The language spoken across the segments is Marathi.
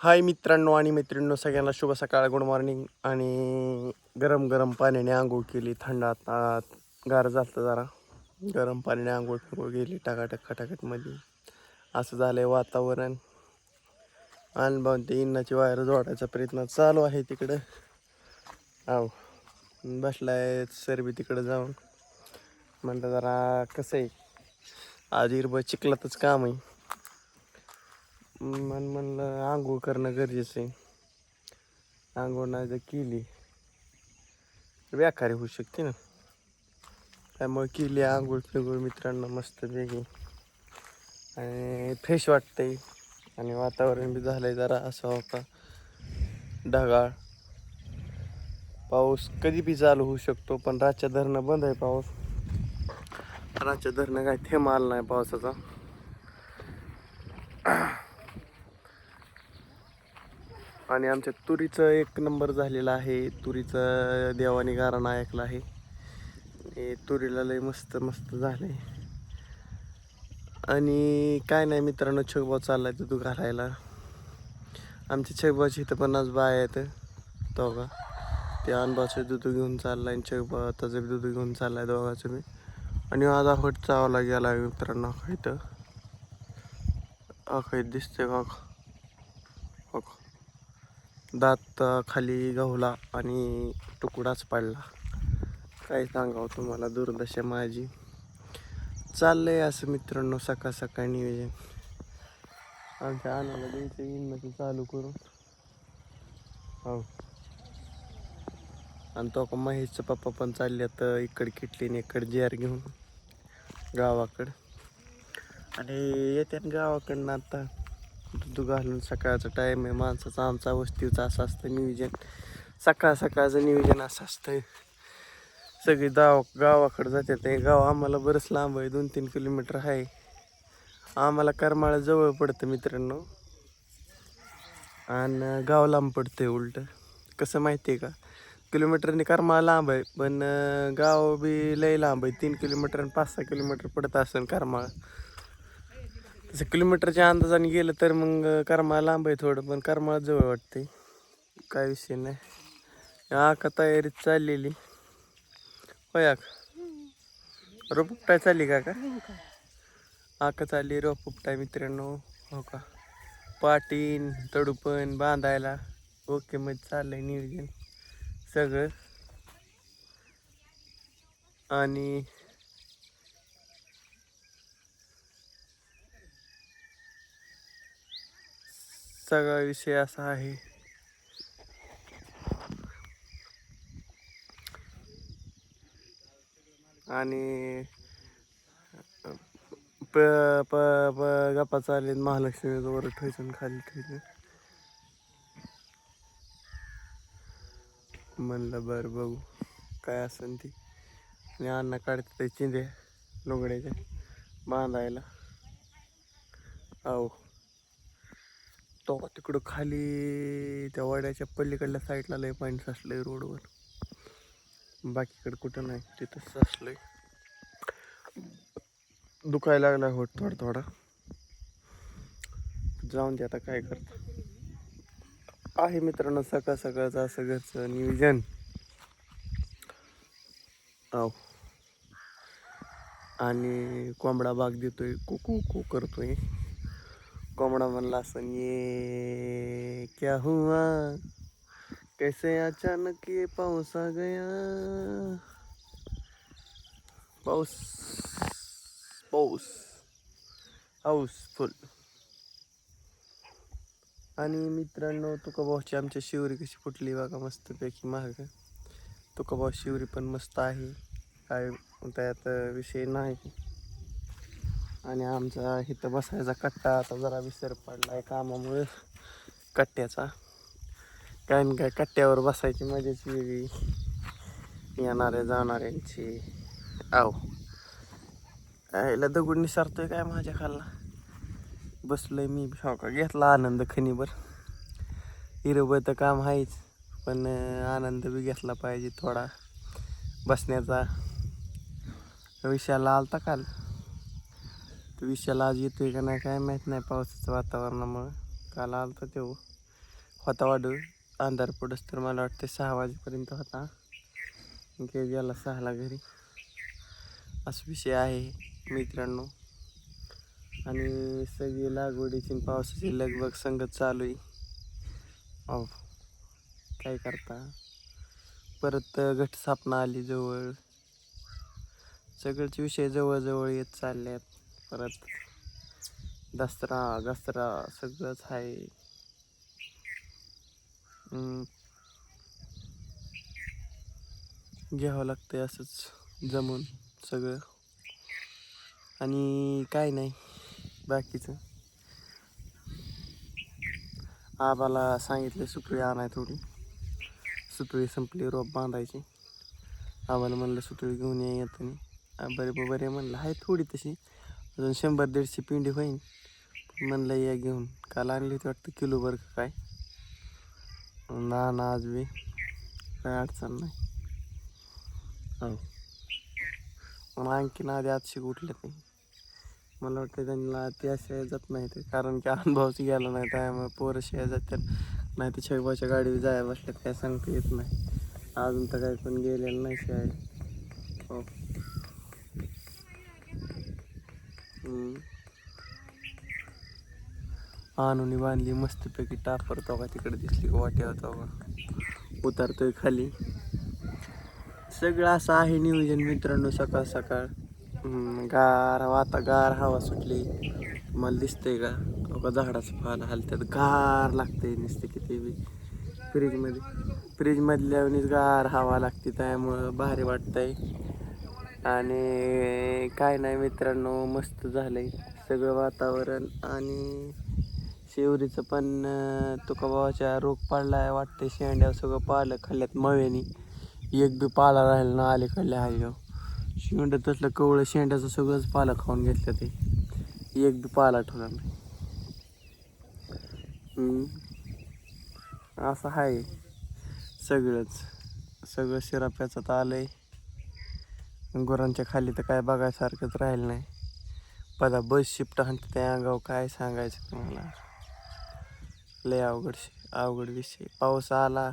हाय मित्रांनो आणि मैत्रिणींनो सगळ्यांना शुभ सकाळ गुड मॉर्निंग. आणि गरम गरम पाण्याने आंघोळ केली थंड आता गार झालं जरा. गरम पाण्याने आंघोळ फिंघोळ गेली टाकाटक खटाकटमध्ये असं झालंय वातावरण. आणि बघ ते इन्नाची वायर जोडायचा प्रयत्न चालू आहे तिकडं. आव बसलाय सरबी तिकडं जाऊन. म्हणलं जरा कसं आहे? आज इरबं चिखलातच काम आहे. मन म्हणलं आंघोळ करणं गरजेचं आहे. आंघोळ नाही जर केली. तर व्याखारी होऊ शकते ना. त्यामुळे केली आंघोळ फिगोळ मित्रांनो मस्त वेगळी आणि फ्रेश वाटतंय. आणि वातावरण बी झालंय जरा असं होता ढगाळ. पाऊस कधी बी चालू होऊ शकतो पण रातच्या धरणं बंद आहे पाऊस. रातच्या धरणं काय थेंब आला नाही पावसाचा. आणि आमच्या तुरीचं एक नंबर झालेलं आहे. तुरीचं देवाने गाराणा ऐकला आहे. हे तुरीला लय मस्त मस्त झालंय. आणि काय नाही मित्रांनो छगभाव चाललाय तू घालायला आमच्या छगबाची इथं पण आज बाय आहेत. तो का ते अनबाचं दूध घेऊन चाललाय आणि छगभा त्याचं बी दूध घेऊन चाललाय दोघाचं मी आणि आज अखट चावला गेला मित्रांनो इथं आखैत दिसतंय का अख का? दात खाली गवला आणि तुकडाच पडला. काय सांगावं तुम्हाला? दुर्दशा माझी. चाललंय असं मित्रांनो सकाळ सकाळ नियोजन. आमच्या आणाला द्यायचं इंधन चालू करून. हो आणि तो का महेशचं पप्पा पण चालले तर इकडे किटलीन इकडे जेर घेऊन गावाकडं. आणि येते गावाकडनं आता. दूध घालून सकाळचा टाईम आहे. माणसाचा आमचा वस्तीचा असं असतं नियोजन. सकाळ सकाळचं नियोजन असं असतं सगळी गाव गावाकडे जाते ते. गाव आम्हाला बरंच लांब आहे. दोन तीन किलोमीटर आहे. आम्हाला करमाळा जवळ पडतं मित्रांनो. आणि गाव लांब पडतं आहे उलट. कसं माहिती आहे का? किलोमीटरने करमाळा लांब आहे. पण गाव बी लय लांब आहे. तीन किलोमीटर आणि पाच सहा किलोमीटर पडत असेल करमाळा. तसं किलोमीटरच्या अंदाजाने गेलं तर मग करमाळा लांब आहे थोडं पण करमाळा जवळ वाटते काय विषय नाही. हा का तयारीत चाललेली. होय आक? रोप उपटाय चालली का का? आका चालली रोप उपटाय मित्रांनो. हो का? पाटीन तडुपण बांधायला. ओके मध्ये चाललंय नियोजन. सगळं. आणि सगळा विषय असा आहे. आणि प प प गप्पा चालेल महालक्ष्मी वर ठेवून खाली ठेवले म्हणलं बरं बघू काय असेल ती. आणि अण्णा काढते ते चिंध्या लुगड्याच्या बांधायला. आहो. तो तिकडं खाली त्या वड्याच्या पलीकडल्या साईडला लय पाणी आहे रोडवर बाकीकडे कुठं नाही तिथं आहे दुखायला लागला होत थोडा थोडा जाऊन दे आता काय करत. आहे मित्रांनो सकाळ सकाळचं असं घरचं नियोजन. आव आणि कोंबडा बाग देतोय कुकू कू करतोय. कोंबडा म्हणला असं ये क्या हुआ? कैसे अचानक ये पाऊस आ गया? पाऊस पाऊस हाऊसफुल। आणि मित्रांनो तुका भाऊची आमच्या शिवरी कशी फुटली बघा मस्तपैकी महाग तुका भाऊ शिवरी पण मस्त आहे. काय त्यात विषय नाही. आणि आमचा इथं बसायचा कट्टा. आता जरा विसर पडला आहे कामामुळे. कट्ट्याचा. काय काय कट्ट्यावर बसायची मजाच वेगळी. येणाऱ्या जाणाऱ्यांची. आव यायला दगड निसारतोय काय माझ्या खाल्ला? बसलोय मी. हो शौका घेतला आनंद खणीवर हिरोबं तर काम आहेच पण आनंद बी घेतला पाहिजे थोडा. बसण्याचा. विषयाला आलता काल? तो विषयाला आज येतोय का नाही काय माहीत नाही पावसाचं वातावरणामुळं. काल आलता तो होता वाढू अंधार पडस तर मला वाटतं सहा वाजेपर्यंत होता. गे गेला सहाला घरी. असा विषय आहे मित्रांनो. आणि सगळी लागवडीची पावसाची लगबग संगत चालू आहे. अहो काय करता? परत घटस्थापना आली जवळ. सगळेच विषय जवळजवळ येत चालले आहेत परत दसरा दसरा सगळंच आहे. घ्यावं लागतंय असंच जमून सगळं. आणि काय नाही बाकीचं? आबाला सांगितलं सुतळी आणाय थोडी. सुतळी संपली रोप बांधायची. आबाला म्हणलं सुतळी घेऊन ये नाही बरे बरे म्हणलं आहे थोडी तशी. अजून शंभर दीडशे पिंडी होईन. म्हणलं या घेऊन. काल आणली होती वाटतं किलोभर का काय? ना ना आज बी काय अडचण नाही. हो. मग आणखीन आधी आजशी उठले ते. मला वाटतं त्यांना त्या शिवाय जात नाही ते. कारण की अनुभवच गेला नाही त्यामुळे पोरं शिवाय जातात. नाही तर शेगबाच्या गाडीवर जायला बसल्या काय सांगता येत नाही. अजून तर काही पण गेलेलं नाही शिवाय हो हम्म. आणून बांधली मस्तपैकी टापरतो का तिकडे दिसली का वाट्या होता का. उतरतोय खाली. सगळं असं आहे नियोजन मित्रांनो सकाळ सकाळ. गार आता गार हवा सुटली. मला दिसतंय का? अहो झाडाचं फाल हलत्यात गार लागते नुसते किती बी. फ्रीजमध्ये फ्रीजमधल्या गार हवा लागते त्यामुळं भारी वाटतंय. आणि काय नाही मित्रांनो मस्त झालं आहे सगळं वातावरण. आणि शेवरीचं पण तुकाबाबाच्या रोग रोग आहे वाटते शेंड्या सगळं पाळलं खाल्ल्यात मव्यानी एक बी पाला राहिला ना आले खाल्ल्या हाय शेंड तसलं कवळं शेंड्याचं सगळंच पाला खाऊन घेतलं ते. एक बी पाला ठेवला नाही असं आहे सगळंच. सगळं शिराप्याचं आहे गुरांच्या खाली तर काय बघायसारखंच राहिलं नाही. पदा बस शिफ्ट हाणते त्या अंगावर काय सांगायचं तुम्हाला लय अवघड अवघड विषय. पाऊस आला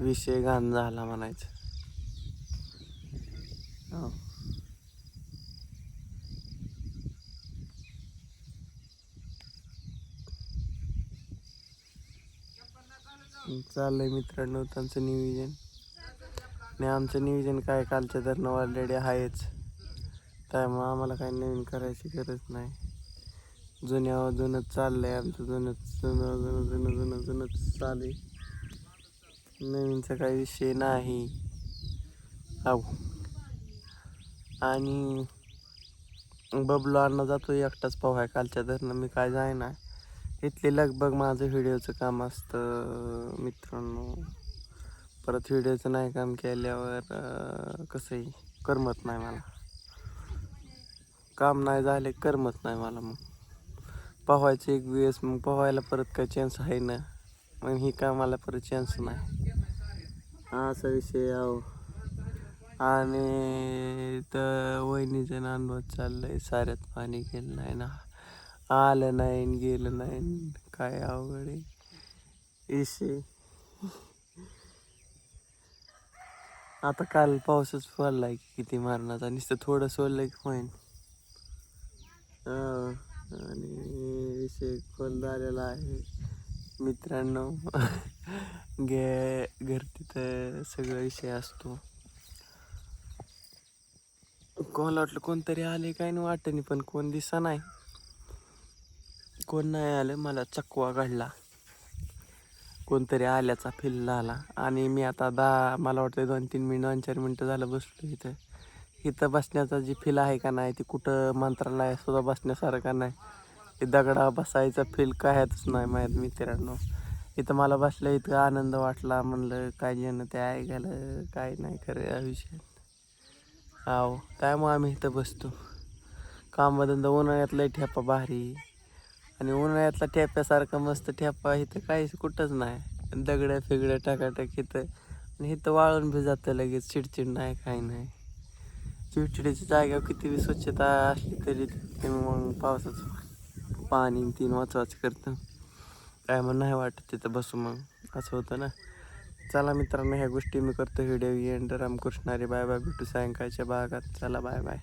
विषय घाण झाला म्हणायचं. हो. चाललंय मित्रांनो त्यांचं नियोजन आणि आमचं नियोजन काय कालच्या धरणं ऑलरेडी आहेच. त्यामुळं आम्हाला काही नवीन करायची गरज नाही. जुन्या जुनंच चाललं आहे आमचं जुनंच जुनं जुनं जुनं जुनं जुनंच चालू आहे. नवीनचा काही विषय नाही. आहो. आणि बबलो अण्णा जातो एकटाच पोहाय कालच्या धरणं. मी काय जायना इथले लगभग माझं व्हिडिओचं काम असतं मित्रांनो. परत व्हिडिओचं नाही काम केल्यावर कसंही करमत नाही मला. काम नाही झाले करमत नाही मला मग. पोहायचे एक वेळेस मग पोहायला परत काय चान्स आहे ना? मग ही कामाला परत चान्स नाही. हा असा विषय आहो आणि तर वहिनीचं नांदवत चाललंय साऱ्यात पाणी गेलं नाही ना. आलं नाही गेलं नाही. काय अवघड आहे. इशे आता काल पाऊसच पडलाय की किती मारणाचा नुसतं थोडं सोडलं की होईन. आणि विषय खोल झालेला आहे. मित्रांनो घे घर तिथं सगळं विषय असतो. कोण वाटलं कोणतरी आले काय नाही वाटत नाही पण कोण दिसा नाही. कोण नाही आलं मला चकवा काढला. कोणतरी आल्याचा फील आला आणि मी आता दहा मला वाटतं दोन तीन मिनिट दोन चार मिनटं झालं बसलो इथं. इथं बसण्याचा जी फील आहे का नाही ती कुठं मंत्रालयात सुद्धा बसण्यासारखा नाही. ते दगडा बसायचा फील कायच नाही माहीत मित्रांनो. इथं मला बसल्या इतका आनंद वाटला म्हणलं काय जण ते ऐकायला काय नाही खरं या विषयात. आहो मग आम्ही इथं बसतो. कामधंदा उन्हाळ्यातला ठेपा भारी. आणि उन्हाळ्यातला ठेप्यासारखा मस्त ठेपा इथं काहीच कुठंच नाही. दगड्या फिगड्या टाकाटाक इथं. आणि इथं वाळून बी जातं लगेच चिडचिड नाही काही नाही. चिडचिडीच्या जागेवर किती बी स्वच्छता असली तरी ते मग पावसाचं पाणी तीन वाचवाच करतं. काय मग नाही वाटत तिथं बसू मग. असं होतं ना. चला मित्रांनो ह्या गोष्टी मी करतो. Video end. रामकृष्णारी bye bye. भेटू सायंकाळच्या भागात. चला बाय बाय.